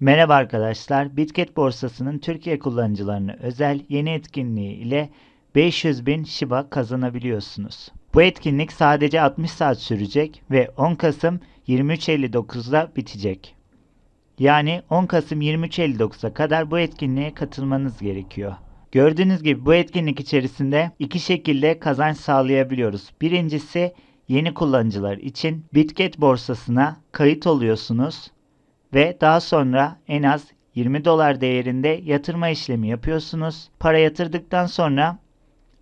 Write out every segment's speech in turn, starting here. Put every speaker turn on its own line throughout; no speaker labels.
Merhaba arkadaşlar. Bitget borsasının Türkiye kullanıcılarına özel yeni etkinliği ile 500 bin Shiba kazanabiliyorsunuz. Bu etkinlik sadece 60 saat sürecek ve 10 Kasım 23.59'da bitecek. Yani 10 Kasım 23.59'a kadar bu etkinliğe katılmanız gerekiyor. Gördüğünüz gibi bu etkinlik içerisinde iki şekilde kazanç sağlayabiliyoruz. Birincisi yeni kullanıcılar için Bitget borsasına kayıt oluyorsunuz ve daha sonra en az 20 dolar değerinde yatırma işlemi yapıyorsunuz. Para yatırdıktan sonra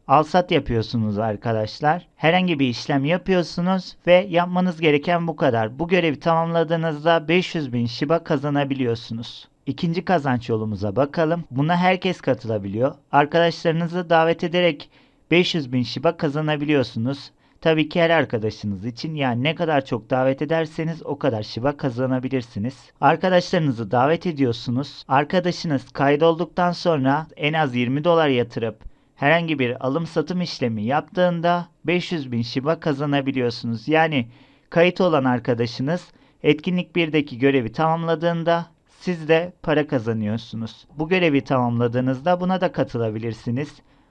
alsat yapıyorsunuz arkadaşlar. Herhangi bir işlem yapıyorsunuz ve yapmanız gereken bu kadar. Bu görevi tamamladığınızda 500 bin Shiba kazanabiliyorsunuz. İkinci kazanç yolumuza bakalım. Buna herkes katılabiliyor. Arkadaşlarınızı davet ederek 500 bin Shiba kazanabiliyorsunuz. Tabii ki her arkadaşınız için yani ne kadar çok davet ederseniz o kadar Shiba kazanabilirsiniz. Arkadaşlarınızı davet ediyorsunuz. Arkadaşınız kaydolduktan sonra en az 20 dolar yatırıp herhangi bir alım satım işlemi yaptığında 500 bin Shiba kazanabiliyorsunuz. Yani kayıt olan arkadaşınız etkinlik 1'deki görevi tamamladığında siz de para kazanıyorsunuz. Bu görevi tamamladığınızda buna da katılabilirsiniz.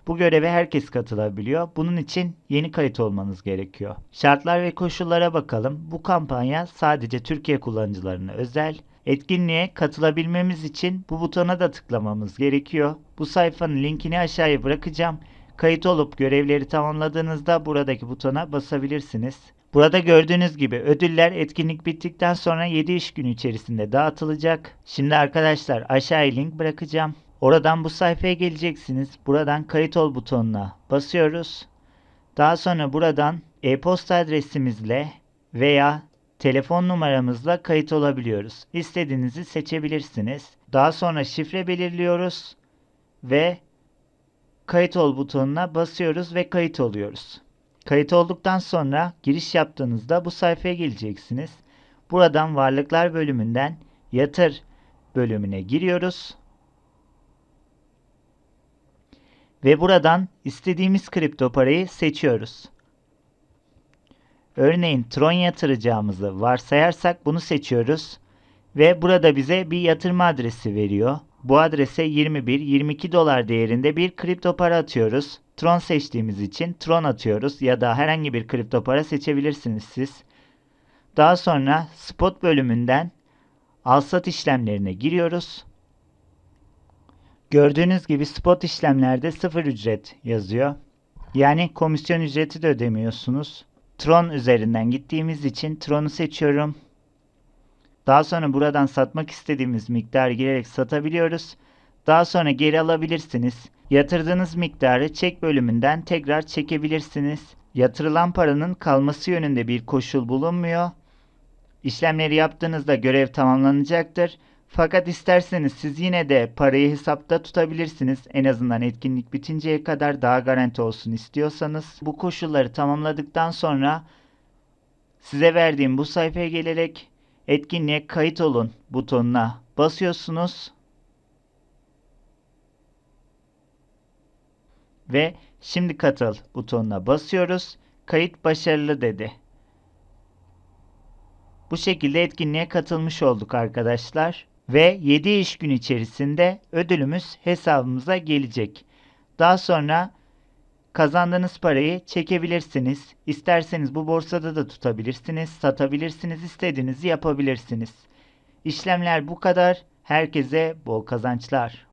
Bu göreve herkes katılabiliyor. Bunun için yeni kayıt olmanız gerekiyor. Şartlar ve koşullara bakalım. Bu kampanya sadece Türkiye kullanıcılarına özel. Etkinliğe katılabilmemiz için bu butona da tıklamamız gerekiyor. Bu sayfanın linkini aşağıya bırakacağım. Kayıt olup görevleri tamamladığınızda buradaki butona basabilirsiniz. Burada gördüğünüz gibi ödüller etkinlik bittikten sonra 7 iş günü içerisinde dağıtılacak. Şimdi arkadaşlar aşağıya link bırakacağım. Oradan bu sayfaya geleceksiniz. Buradan kayıt ol butonuna basıyoruz. Daha sonra buradan e-posta adresimizle veya telefon numaramızla kayıt olabiliyoruz. İstediğinizi seçebilirsiniz. Daha sonra şifre belirliyoruz ve kayıt ol butonuna basıyoruz ve kayıt oluyoruz. Kayıt olduktan sonra giriş yaptığınızda bu sayfaya geleceksiniz. Buradan varlıklar bölümünden yatır bölümüne giriyoruz. Ve buradan istediğimiz kripto parayı seçiyoruz. Örneğin Tron yatıracağımızı varsayarsak bunu seçiyoruz. Ve burada bize bir yatırma adresi veriyor. Bu adrese 21-22 dolar değerinde bir kripto para atıyoruz. Tron seçtiğimiz için Tron atıyoruz ya da herhangi bir kripto para seçebilirsiniz siz. Daha sonra spot bölümünden alsat işlemlerine giriyoruz. Gördüğünüz gibi spot işlemlerde sıfır ücret yazıyor. Yani komisyon ücreti de ödemiyorsunuz. Tron üzerinden gittiğimiz için Tron'u seçiyorum. Daha sonra buradan satmak istediğimiz miktarı girerek satabiliyoruz. Daha sonra geri alabilirsiniz. Yatırdığınız miktarı çek bölümünden tekrar çekebilirsiniz. Yatırılan paranın kalması yönünde bir koşul bulunmuyor. İşlemleri yaptığınızda görev tamamlanacaktır. Fakat isterseniz siz yine de parayı hesapta tutabilirsiniz. En azından etkinlik bitinceye kadar daha garanti olsun istiyorsanız. Bu koşulları tamamladıktan sonra size verdiğim bu sayfaya gelerek etkinliğe kayıt olun butonuna basıyorsunuz. Ve şimdi katıl butonuna basıyoruz. Kayıt başarılı dedi. Bu şekilde etkinliğe katılmış olduk arkadaşlar. Ve 7 iş gün içerisinde ödülümüz hesabımıza gelecek. Daha sonra kazandığınız parayı çekebilirsiniz. İsterseniz bu borsada da tutabilirsiniz, satabilirsiniz, istediğinizi yapabilirsiniz. İşlemler bu kadar. Herkese bol kazançlar.